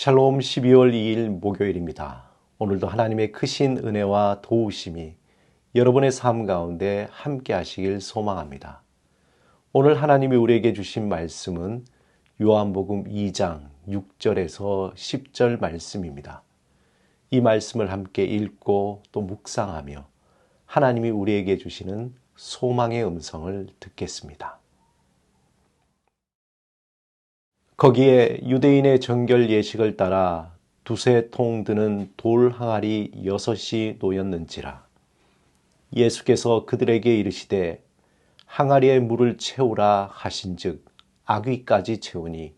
샬롬 12월 2일 목요일입니다. 오늘도 하나님의 크신 은혜와 도우심이 여러분의 삶 가운데 함께 하시길 소망합니다. 오늘 하나님이 우리에게 주신 말씀은 요한복음 2장 6절에서 10절 말씀입니다. 이 말씀을 함께 읽고 또 묵상하며 하나님이 우리에게 주시는 소망의 음성을 듣겠습니다. 거기에 유대인의 정결 예식을 따라 두세 통 드는 돌 항아리 여섯이 놓였는지라. 예수께서 그들에게 이르시되 항아리에 물을 채우라 하신즉 아귀까지 채우니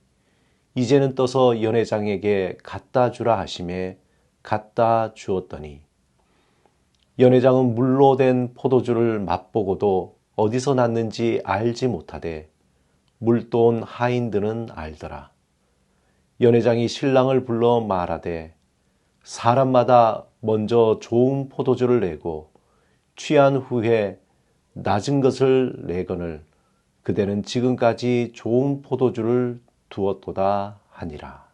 이제는 떠서 연회장에게 갖다 주라 하심에 갖다 주었더니 연회장은 물로 된 포도주를 맛보고도 어디서 났는지 알지 못하되 물돈 하인들은 알더라. 연회장이 신랑을 불러 말하되 사람마다 먼저 좋은 포도주를 내고 취한 후에 낮은 것을 내거늘 그대는 지금까지 좋은 포도주를 두었도다 하니라.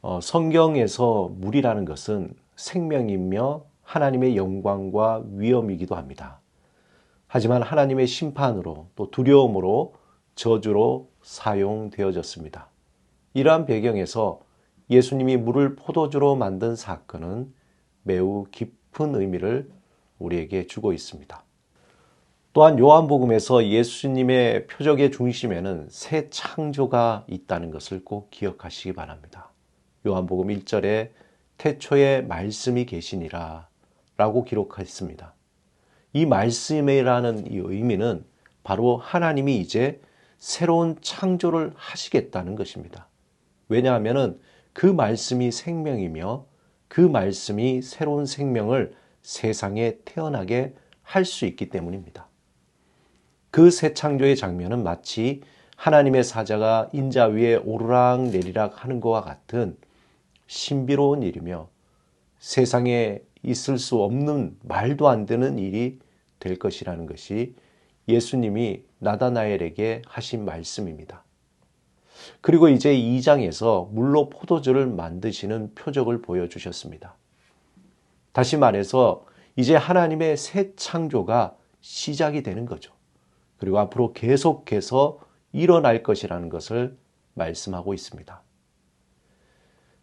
어, 성경에서 물이라는 것은 생명이며 하나님의 영광과 위엄이기도 합니다. 하지만 하나님의 심판으로 또 두려움으로 저주로 사용되어졌습니다. 이러한 배경에서 예수님이 물을 포도주로 만든 사건은 매우 깊은 의미를 우리에게 주고 있습니다. 또한 요한복음에서 예수님의 표적의 중심에는 새 창조가 있다는 것을 꼭 기억하시기 바랍니다. 요한복음 1절에 태초에 말씀이 계시니라 라고 기록했습니다. 이 말씀이라는 이 의미는 바로 하나님이 이제 새로운 창조를 하시겠다는 것입니다. 왜냐하면 그 말씀이 생명이며 그 말씀이 새로운 생명을 세상에 태어나게 할 수 있기 때문입니다. 그 새 창조의 장면은 마치 하나님의 사자가 인자 위에 오르락 내리락 하는 것과 같은 신비로운 일이며 세상에 있을 수 없는 말도 안 되는 일이 될 것이라는 것이 예수님이 나다나엘에게 하신 말씀입니다. 그리고 이제 2장에서 물로 포도주를 만드시는 표적을 보여주셨습니다. 다시 말해서 이제 하나님의 새 창조가 시작이 되는 거죠. 그리고 앞으로 계속해서 일어날 것이라는 것을 말씀하고 있습니다.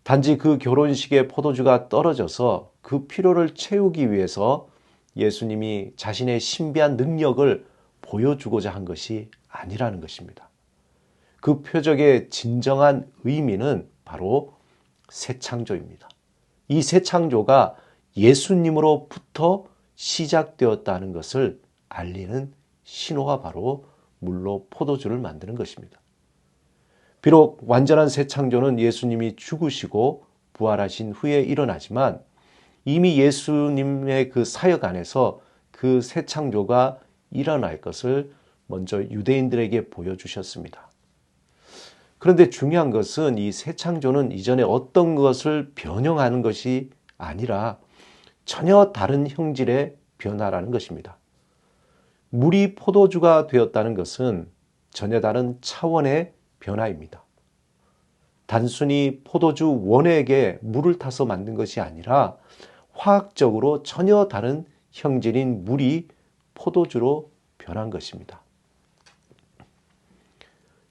단지 그 결혼식의 포도주가 떨어져서 그 필요를 채우기 위해서 예수님이 자신의 신비한 능력을 보여주고자 한 것이 아니라는 것입니다. 그 표적의 진정한 의미는 바로 새 창조입니다. 이 새 창조가 예수님으로부터 시작되었다는 것을 알리는 신호가 바로 물로 포도주를 만드는 것입니다. 비록 완전한 새 창조는 예수님이 죽으시고 부활하신 후에 일어나지만 이미 예수님의 그 사역 안에서 그 새 창조가 일어날 것을 먼저 유대인들에게 보여주셨습니다. 그런데 중요한 것은 이 새 창조는 이전에 어떤 것을 변형하는 것이 아니라 전혀 다른 형질의 변화라는 것입니다. 물이 포도주가 되었다는 것은 전혀 다른 차원의 변화입니다. 단순히 포도주 원액에 물을 타서 만든 것이 아니라 화학적으로 전혀 다른 형질인 물이 포도주로 변한 것입니다.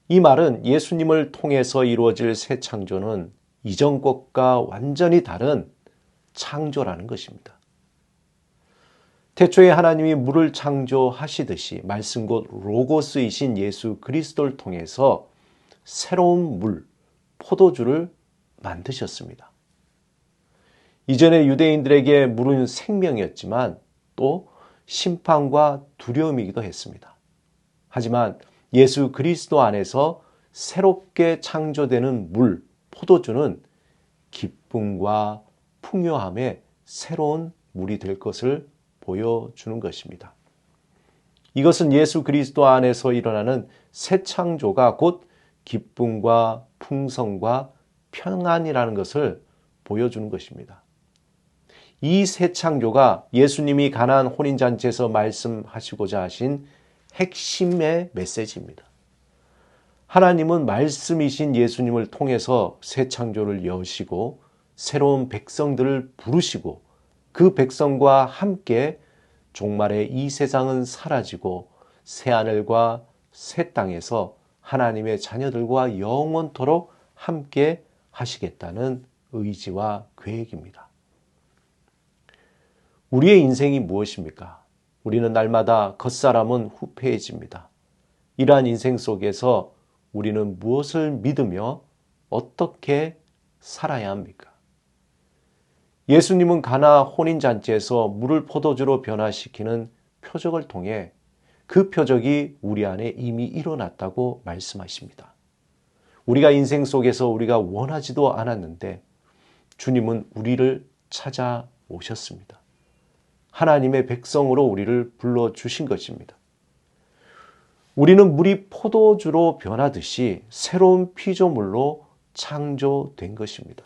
이 말은 예수님을 통해서 이루어질 새 창조는 이전 것과 완전히 다른 창조라는 것입니다. 태초에 하나님이 물을 창조하시듯이 말씀 곧 로고스이신 예수 그리스도를 통해서 새로운 물, 포도주를 만드셨습니다. 이전에 유대인들에게 물은 생명이었지만 또 심판과 두려움이기도 했습니다. 하지만 예수 그리스도 안에서 새롭게 창조되는 물, 포도주는 기쁨과 풍요함의 새로운 물이 될 것을 보여주는 것입니다. 이것은 예수 그리스도 안에서 일어나는 새 창조가 곧 기쁨과 풍성과 평안이라는 것을 보여주는 것입니다. 이 새 창조가 예수님이 가나안 혼인 잔치에서 말씀하시고자 하신 핵심의 메시지입니다. 하나님은 말씀이신 예수님을 통해서 새 창조를 여시고 새로운 백성들을 부르시고 그 백성과 함께 종말의 이 세상은 사라지고 새 하늘과 새 땅에서 하나님의 자녀들과 영원토록 함께 하시겠다는 의지와 계획입니다. 우리의 인생이 무엇입니까? 우리는 날마다 겉사람은 후패해집니다. 이러한 인생 속에서 우리는 무엇을 믿으며 어떻게 살아야 합니까? 예수님은 가나 혼인잔치에서 물을 포도주로 변화시키는 표적을 통해 그 표적이 우리 안에 이미 일어났다고 말씀하십니다. 우리가 인생 속에서 우리가 원하지도 않았는데 주님은 우리를 찾아오셨습니다. 하나님의 백성으로 우리를 불러주신 것입니다. 우리는 물이 포도주로 변하듯이 새로운 피조물로 창조된 것입니다.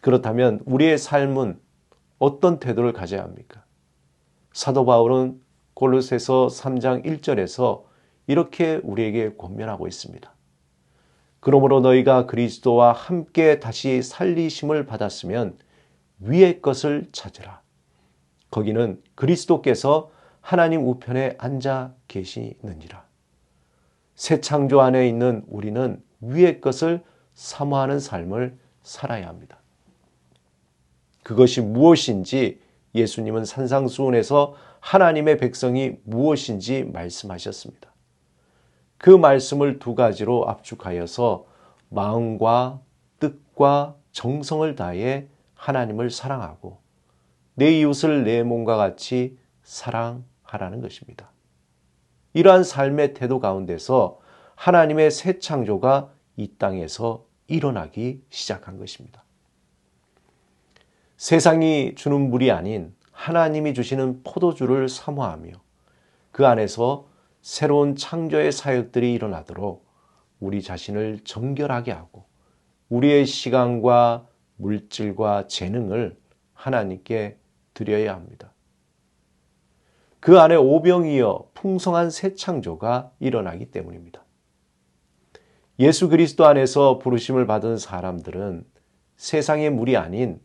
그렇다면 우리의 삶은 어떤 태도를 가져야 합니까? 사도 바울은 골로새서 3장 1절에서 이렇게 우리에게 권면하고 있습니다. 그러므로 너희가 그리스도와 함께 다시 살리심을 받았으면 위의 것을 찾으라. 거기는 그리스도께서 하나님 우편에 앉아 계시느니라. 새 창조 안에 있는 우리는 위의 것을 사모하는 삶을 살아야 합니다. 그것이 무엇인지 예수님은 산상수훈에서 하나님의 백성이 무엇인지 말씀하셨습니다. 그 말씀을 두 가지로 압축하여서 마음과 뜻과 정성을 다해 하나님을 사랑하고 내 이웃을 내 몸과 같이 사랑하라는 것입니다. 이러한 삶의 태도 가운데서 하나님의 새 창조가 이 땅에서 일어나기 시작한 것입니다. 세상이 주는 물이 아닌 하나님이 주시는 포도주를 사모하며 그 안에서 새로운 창조의 사역들이 일어나도록 우리 자신을 정결하게 하고 우리의 시간과 물질과 재능을 하나님께 드려야 합니다. 그 안에 오병이어 풍성한 새 창조가 일어나기 때문입니다. 예수 그리스도 안에서 부르심을 받은 사람들은 세상의 물이 아닌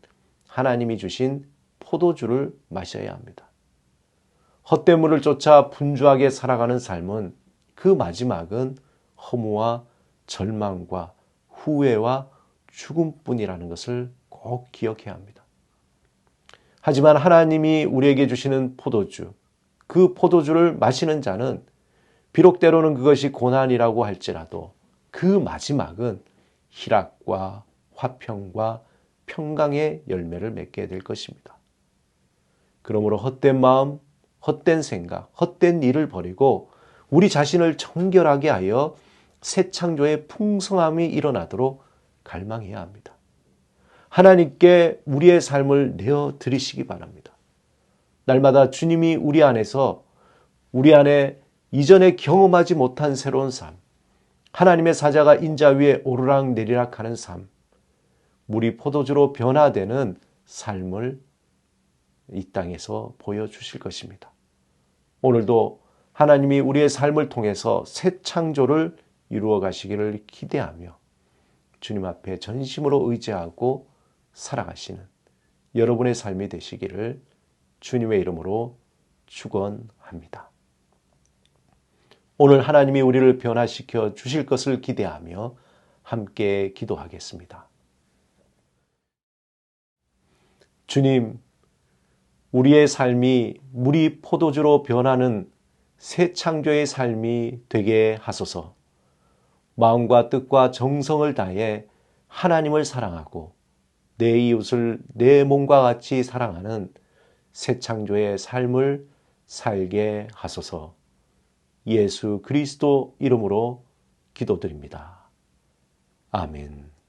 하나님이 주신 포도주를 마셔야 합니다. 헛된 물을 쫓아 분주하게 살아가는 삶은 그 마지막은 허무와 절망과 후회와 죽음뿐이라는 것을 꼭 기억해야 합니다. 하지만 하나님이 우리에게 주시는 포도주, 그 포도주를 마시는 자는 비록 때로는 그것이 고난이라고 할지라도 그 마지막은 희락과 화평과 평강의 열매를 맺게 될 것입니다. 그러므로 헛된 마음, 헛된 생각, 헛된 일을 버리고 우리 자신을 정결하게 하여 새 창조의 풍성함이 일어나도록 갈망해야 합니다. 하나님께 우리의 삶을 내어 드리시기 바랍니다. 날마다 주님이 우리 안에서 우리 안에 이전에 경험하지 못한 새로운 삶, 하나님의 사자가 인자 위에 오르락 내리락 하는 삶, 물이 포도주로 변화되는 삶을 이 땅에서 보여주실 것입니다. 오늘도 하나님이 우리의 삶을 통해서 새 창조를 이루어 가시기를 기대하며 주님 앞에 전심으로 의지하고 살아가시는 여러분의 삶이 되시기를 주님의 이름으로 축원합니다. 오늘 하나님이 우리를 변화시켜 주실 것을 기대하며 함께 기도하겠습니다. 주님, 우리의 삶이 물이 포도주로 변하는 새 창조의 삶이 되게 하소서. 마음과 뜻과 정성을 다해 하나님을 사랑하고 내 이웃을 내 몸과 같이 사랑하는 새 창조의 삶을 살게 하소서. 예수 그리스도 이름으로 기도드립니다. 아멘.